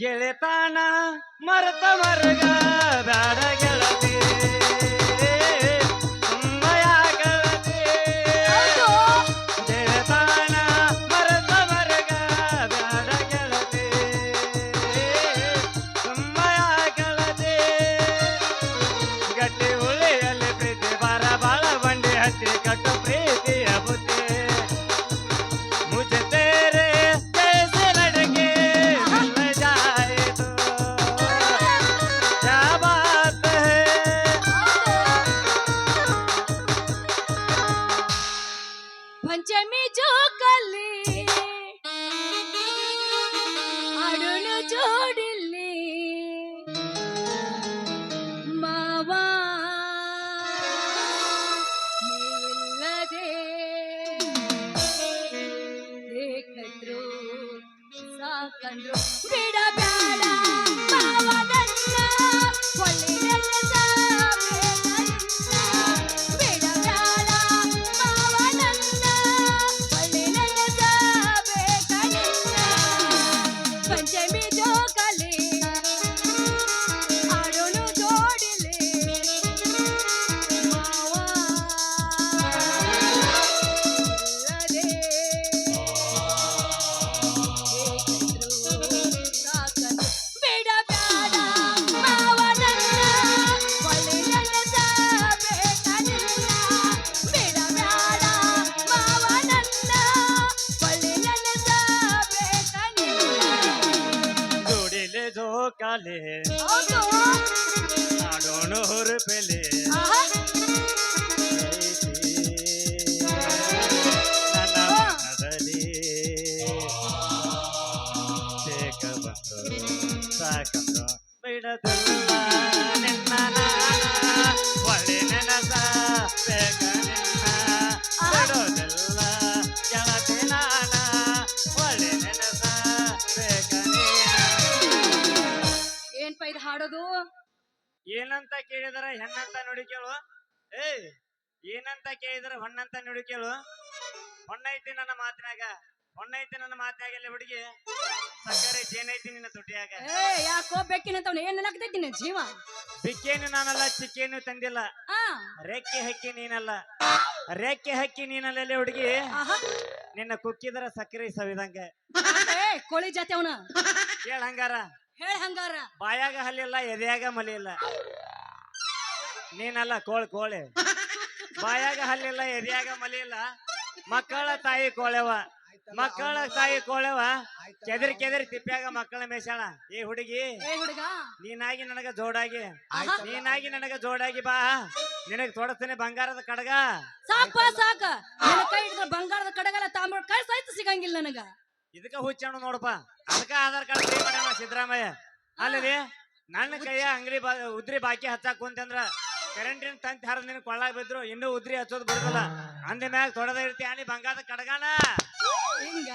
ಗೆಳೆತಾನ ಮರತ ಮರಗ ಬ್ಯಾಡ ಗೆಳತಿ. ಇದು ಹಾಡೋದು? ಏನಂತ ಕೇಳಿದರ ಹೆಣ್ಣಂತ ನೋಡಿ ಕೇಳು. ಏ ಏನಂತ ಕೇಳಿದರ ಹೊಣ್ಣಂತ ನೋಡಿ ಕೇಳು. ಹೊಣ್ಣೈತಿ ನನ್ನ ಮಾತಿನಾಗ. ಹೊಣ್ಣೈತಿ ನನ್ನ ಮಾತಿನಾಗ ಎಲ್ಲ ಹುಡುಗಿ? ಸಕ್ಕರೆ ಜೇನೈತಿ ನಿನ್ನ ತುಟಿಯಾಗ. ಏ ಯಾಕೋ ಬೆಕ್ಕಿನಂತ ಏನ್ ನೆನಕ್ತೈತಿ ಜೀವ? ಬಿಕ್ಕೇನು ನಾನಲ್ಲ ಚಿಕ್ಕೇನು ತಂದಿಲ್ಲ. ಆ. ರೆಕ್ಕೆ ಹಕ್ಕಿ ನೀನಲ್ಲ. ರೆಕ್ಕೆ ಹಕ್ಕಿ ನೀನಲ್ಲ ಹುಡುಗಿ? ಆಹಾ. ನಿನ್ನ ಕುಕ್ಕಿದ್ರ ಸಕ್ಕರೆ ಸವಿದಂಗ. ಏ ಕೋಳಿ ಜಾತಿ ಅವನ. ಕೇಳ ಹಂಗಾರ. ಹೇಳ ಹಂಗಾರ. ಬಾಯಾಗ ಹಲ್ಲಿಲ್ಲ ಎದೆಯಾಗ ಮಲಿ ಇಲ್ಲ ನೀನಲ್ಲ ಕೋಳಿ ಕೋಳಿ. ಬಾಯಾಗ ಹಲ್ಲಿಲ್ಲ ಎದೆಯಾಗ ಮಲಿ ಇಲ್ಲ ಮಕ್ಕಳ ತಾಯಿ ಕೋಳೆವ. ಮಕ್ಕಳ ತಾಯಿ ಕೋಳೆವ. ಕೆದರಿ ಕೆದರಿ ತಿಪ್ಪ್ಯಾಗ ಮಕ್ಕಳ ಮೇಷಾಳ ಏ ಹುಡುಗಿ ನೀನಾಗಿ ನನಗ ಜೋಡಾಗಿ. ನೀನಾಗಿ ನನಗ ಜೋಡಾಗಿ ಬಾ. ನಿನಗ ತೊಡಸ್ತೇನೆ ಬಂಗಾರದ ಕಡಗ. ಸಾಕ ಸಾಕ. ಕೈ ಬಂಗಾರದ ಕಡಗಲ್ಲ ತಾಂಬ ಕೈ ಸಹಿತ ಸಿಗಂಗಿಲ್ಲ ನನಗ. ಇದಕ್ಕ ಹುಚ್ಚಣ್ಣ ನೋಡಪ್ಪ. ಅದಕ್ಕ ಆಧಾರ್ ಕಾರ್ಡ್ ಫ್ರೀ ಮಾಡ್ಯಾನ ಸಿದ್ದರಾಮಯ್ಯ. ಅಲ್ಲದೆ ನನ್ನ ಕೈಯ ಅಂಗಡಿ ಬಾ ಉದ್ರಿ ಬಾಕಿ ಹಚ್ಚಾಕ್ ಕುಂತಂದ್ರ ಕರೆಂಟಿನ ತಂತಿ ಹರಿದ್ ನಿನ್ ಕೊಳ್ಳಾಗ ಬಿದ್ರು ಇನ್ನೂ ಉದ್ರಿ ಹಚ್ಚೋದು ಬಿಡುದಿಲ್ಲ. ಅಂದ ಮ್ಯಾಗ ತೊಡದ ಇರ್ತಿ ಆಣಿ ಬಂಗಾರದ ಕಡಗಾನ. ಹಿಂಗ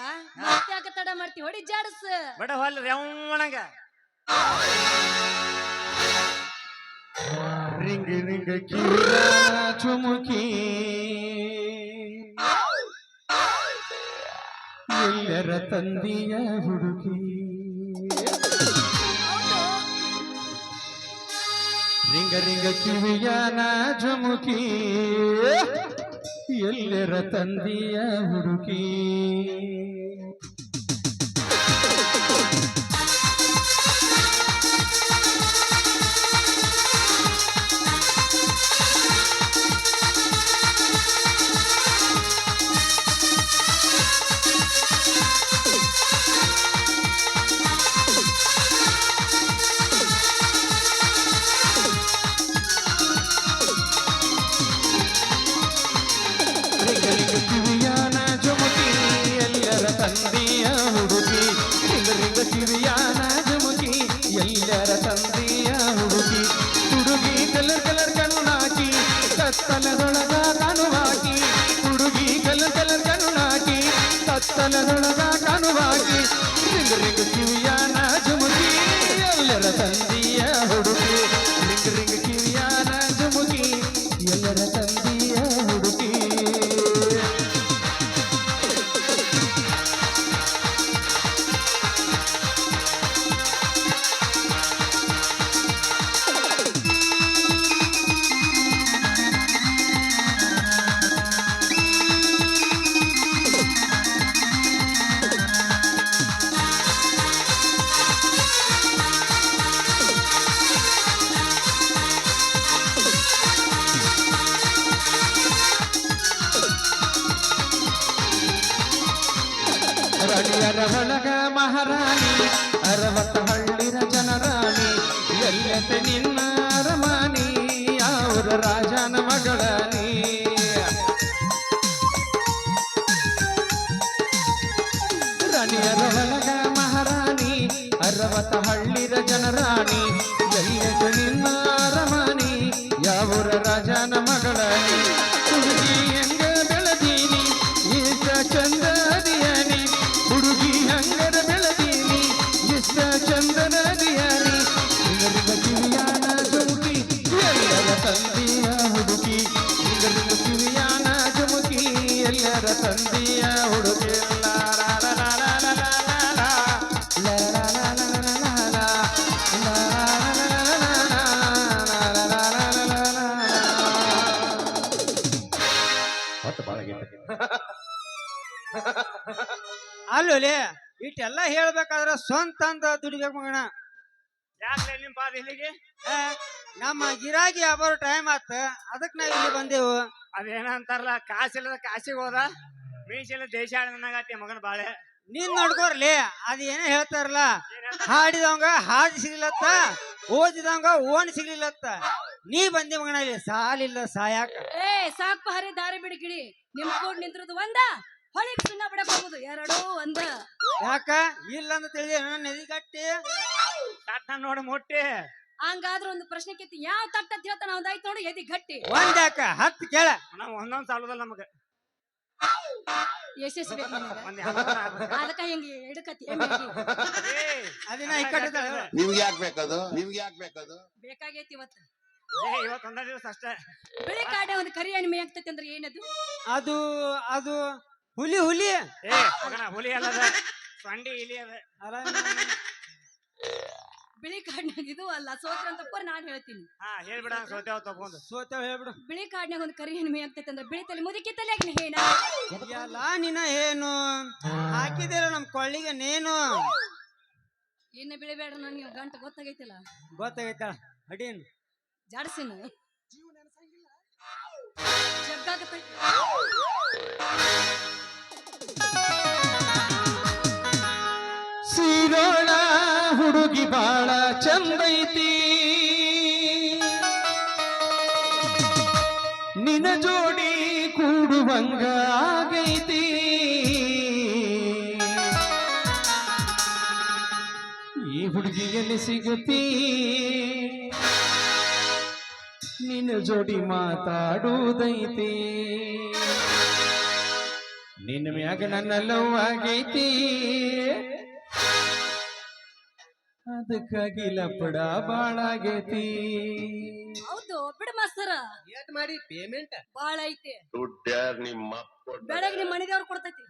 ಮತ್ತೆ ತಡ ಮಾಡ್ತಿ? ಹೊಡಿ ಜಾಡಸ್. ಬಡ ಹೊಲ್ ರೆವಣಂಗ ರಿಂಗ್ ರಿಂಗ್ ಚುಮುಕಿ. ಎಲ್ಲರ ತಂದೆಯ ಹುಡುಗಿ. ರಿಂಗ ರಿಂಗ ಕಿವಿಯ ನಾಜಮುಖಿ. ಎಲ್ಲರ ತಂದೆಯ ಹುಡುಗಿ. ಕತ್ತಲದೊಳಗ ಕನುವಾಕಿ ರಿಂಗ ರಿಂಗ ಕಿವಿಯಾನ ಜುಮುಕಿ ಎಲ್ಲರ ತಂದೆಯ ಮಹಾರಾಣಿ ಅರವತ್ತ ಹಳ್ಳಿರ ಜನರಾಣಿ, ಎಲ್ಲತೆ ನಿನ್ನ ಅರಮಾನಿ ಅವರ ರಾಜನ ಮಗಳ ನೀ ರಾಣಿಯರ ಮಹಾರಾಣಿ ಅರವತ್ತ ಹಳ್ಳಿರ ಜನರಾಣಿ ಅಲ್ಲೋಲೆ ಇಟ್ಟೆಲ್ಲ ಹೇಳ್ಬೇಕಾದ್ರೆ ಸ್ವಂತ ಅಂತ ದುಡಿಬೇಕು ಮಗಣ ಯಾಕೆ ನಿಮ್ ಪಾದ ಇಲ್ಲಿಗೆ? ಆ, ನಮ್ಮ ಗಿರಾಕಿ ಯಾವ ಟೈಮ್ ಆತ ಅದಕ್ಕೆ ನಾವು ಇಲ್ಲಿ ಬಂದೆವು. ಅದೇನ ಅಂತಾರಲ್ಲ ಕಾಸಿಲ್ಲದ ಕಾಸಿಗೆ ಹೋದ ಮೀಸಿಲ್ಲ ದೇಶ ಆಡನಾಗತ್ತೆ ಮಗನ ಬಾಳೆ. ನೀನ್ ನೋಡ್ಕೋರ್ಲಿ ಅದ್ ಏನ? ಹೇಳ್ತಾರಲ್ಲ ಹಾಡಿದವಂಗ ಹಾದಿ ಸಿಗ್ಲತ್ತ ಓದಿದವಂಗ ಓನ್ ಸಿಗ್ಲಿಲ್ಲತ್ತ. ನೀ ಬಂದಿ ಮಗಣ ಇಲ್ಲಿ ಸಾಲಿಲ್ಲ ಸಾಯಾಕ. ಏ ಸಾಕ್ ಹರಿ ದಾರಿ ಬಿಡಿಕಿಡಿ ನಿಮ್ ಕೂಡ ನಿಂತಿರೋದು ಒಂದ ಹೊಳಿ ಸುಣ್ಣ ಬಿಡಬಹುದು ಎರಡು ಎರಡೂ ಒಂದ. ಯಾಕ? ಇಲ್ಲ ಅಂತ ತಿಳಿದ ನದಿ ಗಟ್ಟಿ ತಟ್ಟ ನೋಡಿ ಮುಟ್ಟಿ. ಹಂಗಾದ್ರೆ ಒಂದು ಪ್ರಶ್ನೆ ಕೇತಿ ಯಾವ ತಟ್ಟ ಅಂತ ಹೇಳ್ತಾನ ಒಂದಾಯ್ತು ನೋಡಿ ಎದಿ ಗಟ್ಟಿ. ಒಂದ್ ಯಾಕ? ಹತ್ತು ಕೇಳ. ನಾವು ಒಂದೊಂದ್ ಸಾಲದಲ್ಲ ನಮಗ. ಯಶಸ್ವಿ. ಅದಕ್ಕ ಹೆಂಗ ಇದ್ದಾಳೆ. ನಿಮ್ಗೆ ಯಾಕೆ ಬೇಕದು ನಿಮ್ಗೆ ಯಾಕೆ ಬೇಕದು ಬೇಕಾಗೈತಿ ಇವತ್ತು. ಏ, ಇವತ್ತು ದಿವಸ ಅಷ್ಟೇ. ಬಿಳಿ ಕಾಡೆ ಒಂದು ಕರಿ ಎಣ್ಣೆ ಆಗ್ತೈತಿ ಅಂದ್ರೆ ಏನದು? ಅದು ಅದು ಹುಲಿ ಹುಲಿ. ಏ ಮಗನ ಹುಲಿ ಅಲ್ಲದ. ಸೊಂಡಿ ಇಲಿ ಅದ. ಅಲ್ಲ ಬಿಳಿ ಕಾಡ್ನಾಗ ಇದು ಅಲ್ಲ ಸೋತ್ರ ಅಂತ ಪರ್ ನಾನ್ ಹೇಳ್ತೀನಿ. ಹಾ ಹೇಳ್ಬಿಡ ಸೋತೇವ್ ತಗೊಂಡು. ಸೋತೇವ್ ಹೇಳ್ಬಿಡು. ಬಿಳಿ ಕಾಡ್ನಾಗ ಒಂದು ಕರಿ ಹೆಣ್ಣೆ ಆಗ್ತೈತಿ ಅಂದ್ರೆ ಬಿಳಿ ತಲೆ ಮುದುಕಿ ತಲೆ ಹೇನ? ಎಲ್ಲ ನಿನ್ನ ಏನು ಹಾಕಿದಿರ ನಮ್ ಕೊಳ್ಳಿಗೆ ನೇನು? ಇನ್ನ ಬಿಳಿಬೇಡ ನನಗೆ ಗಂಟು ಗೊತ್ತಾಗೈತಿಲ್ಲ. ಗೊತ್ತಾಗೈತ ಅಡೀನ್ ಜಾಡ್ಸಿನ? ಜಗ್ಗಾಗತೈತಿ. ಸೀರೋಳ ಹುಡುಗಿ ಬಾಳ ಚಂದೈತಿ. ನಿನ ಜೋಡಿ ಕೂಡುವಂಗ ಆಗೈತಿ. ಈ ಹುಡುಗಿಯಲ್ಲಿ ಸಿಗತಿ ನಿನ್ನ ಜೋಡಿ ಮಾತಾಡುವುದೈತಿ. ನಿನ್ನ ಮ್ಯಾಗ ನನ್ನ ಲವ್ ಆಗೈತಿ. ಅದಕ್ಕಾಗಿ ಲಪಡ ಬಾಳಾಗೈತಿ ಹೌದು ಬಿಡ ಮಾಸ್ತರ. ಏಟ್ ಮಾಡಿ ಪೇಮೆಂಟ್ ಬಾಳ ಐತಿ. ದುಡ್ಡು ಯಾರು ನಿಮ್ಮ? ಬೆಳಗ್ಗೆ ನಿಮ್ಮ ಮನೆದೇವ್ರು ಕೊಡ್ತೈತಿ.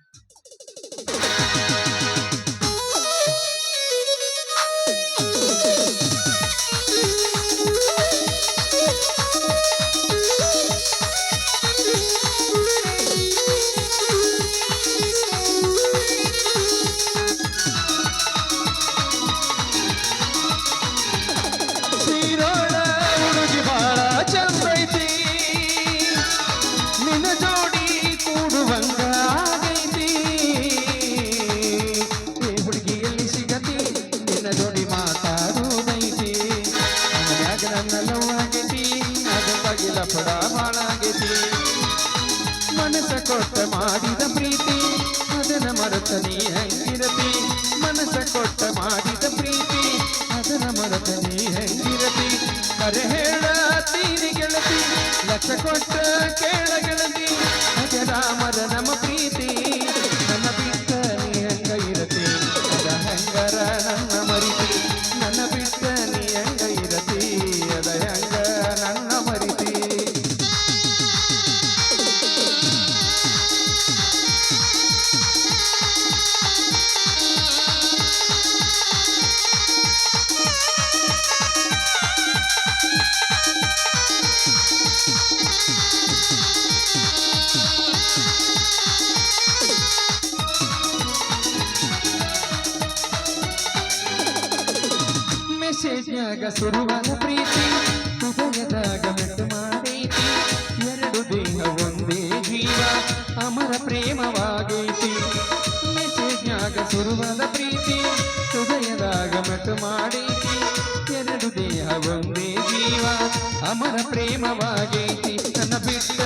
ಮೆಸೇಜ್ನ್ಯಾಗ ಸುರುವನ ಪ್ರೀತಿ, ಹೃದಯದಾಗ ಮೆಟ್ಟು ಮಾಡೈತಿ. ಎರಡು ದೇಹ ಒಂದೇ ಜೀವ, ಅಮರ ಪ್ರೇಮವಾಗೈತಿ. ಮೆಸೇಜ್ನ್ಯಾಗ ಸುರುವನ ಪ್ರೀತಿ, ಹೃದಯದಾಗ ಮೆಟ್ಟು ಮಾಡೈತಿ. ಎರಡು ದೇಹ ಒಂದೇ ಜೀವ, ಅಮರ ಪ್ರೇಮವಾಗೈತಿ. ನನ್ನ ಬಿಟ್ಟ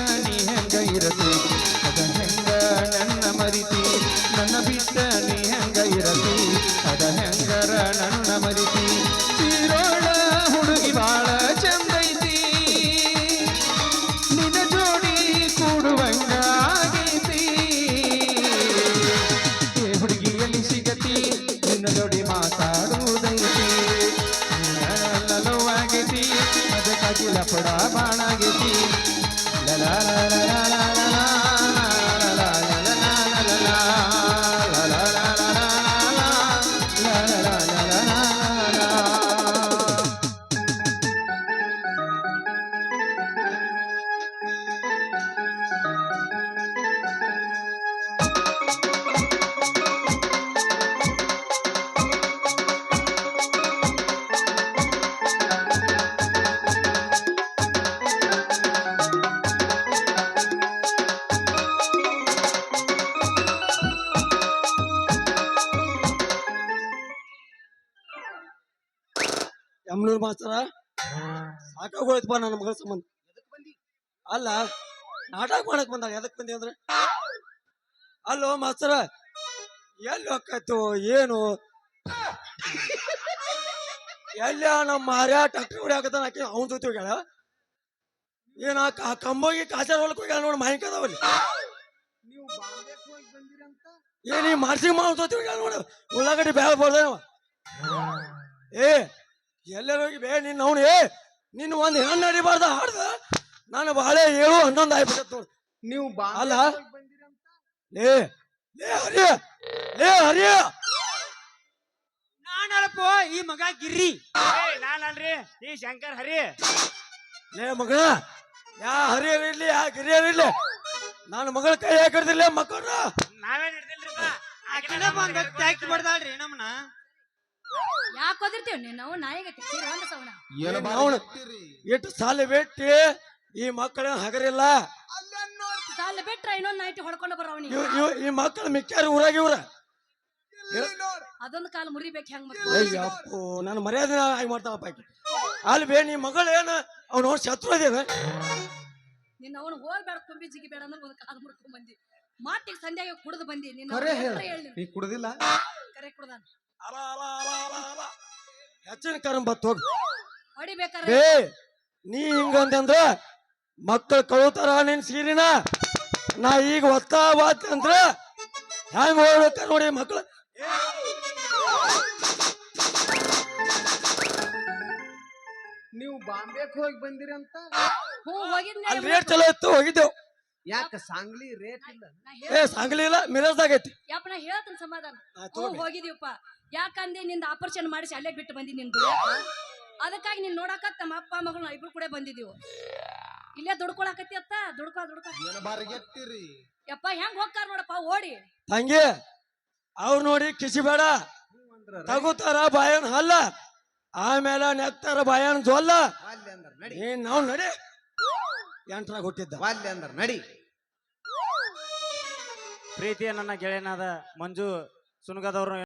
ಅದಕ್ಕಾಗಿ ಮಾಸ್ತರ ಸಾಕಾಗೋಯ್ತಪ್ಪ ನನ್ನ ಮಗಳ ಸಂಬಂಧ. ಅಲ್ಲ ನಾಟಕ ಮಾಡಕ್ ಬಂದಾಗ ಎದಕ್ ಬಂದಿ ಅಂದ್ರೆ? ಅಲ್ಲೋ ಮಾಸ್ತರ ಎಲ್ಲಿ ಹೋಗ್ತಾಯ್ತು ಏನು? ಎಲ್ಲ ನಮ್ಮ ಮಾರ್ಯ ಟ್ಯಾಕ್ಟ್ರಿ ಹೊಡ್ಯಾಕತ್ತಾನ ಆಕಿ ಅವನ ಜೊತೆ ಹೋಗ್ಯಾಳ. ಏನ ಕಂಬ ಕಂಬೋಗಿ ಕಾಚಾರ ಹೊಲಕ್ ಹೋಗ್ಯಾಳ ನೋಡಿ ಮಾಹಿತಿ ಅದಾವಲ್ಲಿ ಏನ್ ಈ ಮಾರ್ಸಿಂಗ್ ಮಾವ ಜೊತೆ ಹೋಗ್ಯಾಳ ನೋಡು ಉಳ್ಳಾಗಡ್ಡಿ ಬ್ಯಾಗ ಬರ್ದೇನವ. ಏ ಎಲ್ಲರೂ ಹೋಗಿ ಬೇ ನಿನ್ನ ಅವನು ಏ ನಿನ್ನ ಒಂದು ಹೆಣ್ಣು ನಡಿಬಾರ್ದ ಹಾಡ್ದ? ನಾನು ಬಹಳ ಏಳು ಹನ್ನೊಂದು ಆಗ್ಬಿಟ್ಟತ್ ನೋಡು ನೀವು ಅಲ್ಲ? ಲೇ ಲೇ ಹರಿಯ ಲೇ ಹರಿಯ. ನಾನಲ್ಲಪ್ಪ ಈ ಮಗ ಗಿರ್ರಿ. ಏ ನಾನಲ್ರಿ ಈ ಶಂಕರ್ ಹರಿ. ಲೇ ಮಗ ಯಾ ಹರಿಯರ್ ಇರ್ಲಿ ಯಾ ಗಿರಿಯರ್ ಇರ್ಲಿ ನಾನು ಮಗಳ ಕೈ ಹಾಕಿರ್ದಿಲ್ಲ ಮಕ್ಕಳ ನಾವೇನ್ ಹಿಡ್ದಿಲ್ರಿಪ್ಪ? ಆಕಿನ ಬಂದ ಟ್ಯಾಕ್ಸ್ ಬಡ್ದಾಳ್ರಿ ನಮ್ಮನ್ನ ಯಾಕೆ ಓದಿರ್ತೀವಿ ನೀನು? ಸೀರೆ ಒಂದು ಸವಣ. ಅವನು ಎಷ್ಟು ಸಾಲ ಬಿಟ್ಟು? ಈ ಮಕ್ಕಳ ಹಗರಿಲ್ಲ. ಸಾಲ ಬಿಟ್ರೆ ಇನ್ನೊಂದು ನೈಟಿ ಹೊಡ್ಕೊಂಡು ಬರೋವನಿ ಇವ್ ಇವ್ ಈ ಮಕ್ಕಳು ಮಿಕ್ಕಾರು ಊರಾಗ ಇವ್ರ. ಅದೊಂದು ಕಾಲು ಮುರಿಬೇಕು ಹೆಂಗ್ ಮತ್ತೆ ಅಯ್ಯಪ್ಪೋ ನನ್ನ ಮರ್ಯಾದೆ ಆಗಿ ಮಾಡ್ತಾವಪ್ಪ ಆಕಿ. ಅಲ್ಲಿ ಬೇ ನೀ ಮಗಳು ಏನು? ಅವ್ನ ಶತ್ರು ಅದೇನ? ನಿನ್ನ ಅವನು ಹೋಗ್ಬೇಡ ಕುಂಬಿ ಜಿಗಿ ಬೇಡ ಅಂದ್ರೆ ಒಂದು ಕಾಲು ಮುರ್ಕೊಂಡ್ ಬಂದಿ. ಮಾತಿಗೆ ಸಂಧ್ಯಾಗ ಕುಡಿದು ಬಂದಿ. ನಿನ್ನ ಕರೆ ಹೇಳು. ನೀ ಕುಡ್ದಿಲ್ಲ? ಕರೆ ಕುಡ್ದಾನ. ಅಲ ಅಲ ಅಲ ಅಲ ಅಲ ಹೆಚ್ಚಿನ ಕರ್ಮ ಬತ್ ಹೋಗಿ. ಹೊಡಿಬೇಕಾರೆ ಏ ನೀ ಹಿಂಗಂತಂದ್ರ ಮಕ್ಕಳು ಕಳುತಾರ ನಿನ್ ಸೀರಿನ? ನಾ ಈಗ ಒತ್ತಾ ಬಾತ್ ಅಂದ್ರ ಹೆಂಗ್ ಹೋಗ್ಬೇಕ ನೋಡಿ ಮಕ್ಕಳು ನೀವು ಬಾಂಬೆಕ್ ಹೋಗಿ ಬಂದಿರಂತ ಅಂತ? ಹ್ಞೂ ಹೋಗಿದ್ನೆ ಅಲ್ಲಿ ರೇಟ್ ಚಲೋ ಇತ್ತು ಹೋಗಿದ್ದೆವು. ಯಾಕ ಸಾಂಗ್ಲಿ ರೇಟ್ ಇಲ್ಲ ಏ ಸಾಂಗ್ಲಿ ಇಲ್ಲ ಮಿರಜ್ದಾಗ ಐತಿ ಯಪ್ಪ ನಾ ಹೇಳ್ತೀನಿ ಸಮಾಧಾನ. ಆ, ಹ್ಞೂ. ಹೋಗಿದೀವಪ್ಪ ಯಾಕಂದೆ ನಿಂದ ಆಪರೇಷನ್ ಮಾಡಿಸಿ ಅಲ್ಲೇ ಬಿಟ್ಟು ಬಂದಿ ನಿನ್ ದುಡ್ಯಾಕ ಅದಕ್ಕಾಗಿ ನೀನ್ ನೋಡಕ ನಮ್ಮ ಅಪ್ಪ ಮಗಳು ಇಬ್ರು ಕೂಡ ಬಂದಿದೀವು ಇಲ್ಲೇ ದುಡ್ಕೊಳಕತ್ತಿ ಅತ್ತ? ದುಡ್ಕ ದುಡ್ಕೊ. ಏನ ಬಾರಿಗೆಟ್ಟಿರಿ ಯಪ್ಪ ಹೆಂಗ್ ಹೋಗ್ತಾರ ನೋಡಪ್ಪ ಓಡಿ. ತಂಗಿ ಅವ್ರು ನೋಡಿ ಕಿಸಿ ಬೇಡ. ತಗೋತಾರ ಬಾಯನ್ ಹಲ್ಲ ಆಮೇಲೆ ನೆಕ್ತಾರ ಬಾಯನ್ ಜೋಲ್ಲ. ವಾಲ್ಯ ಅಂದ್ರ ನಡಿ. ಏನ್ ನಾವ್ ನಡಿ. ಎಂಟ್ರಾಗ ಹುಟ್ಟಿದ್ದ. ವಾಲ್ಯ ಅಂದ್ರ ನಡಿ. ಪ್ರೀತಿಯ ನನ್ನ ಗೆಳೆಯನಾದ ಮಂಜು ಸುನಗದವ್ರು